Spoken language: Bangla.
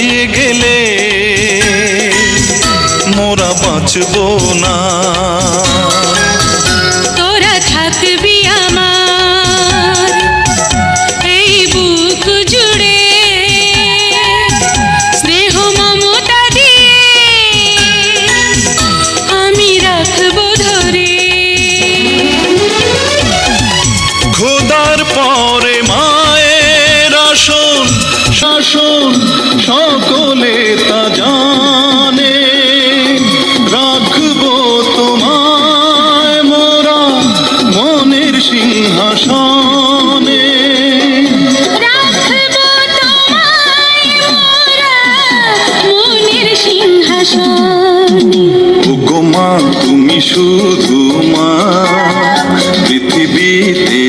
হারিয়ে গেলে মোরা বাঁচব না। তোরা থাকবি আমার এই বুক জুড়ে। স্নেহ মমতা দিয়ে আমি রাখব ধরে। খোদার পরে শাসন সকলে তা জানে। রাখব তোমায় মোরা মনের সিংহাসনে। ওগো তুমি শুধু মা পৃথিবীতে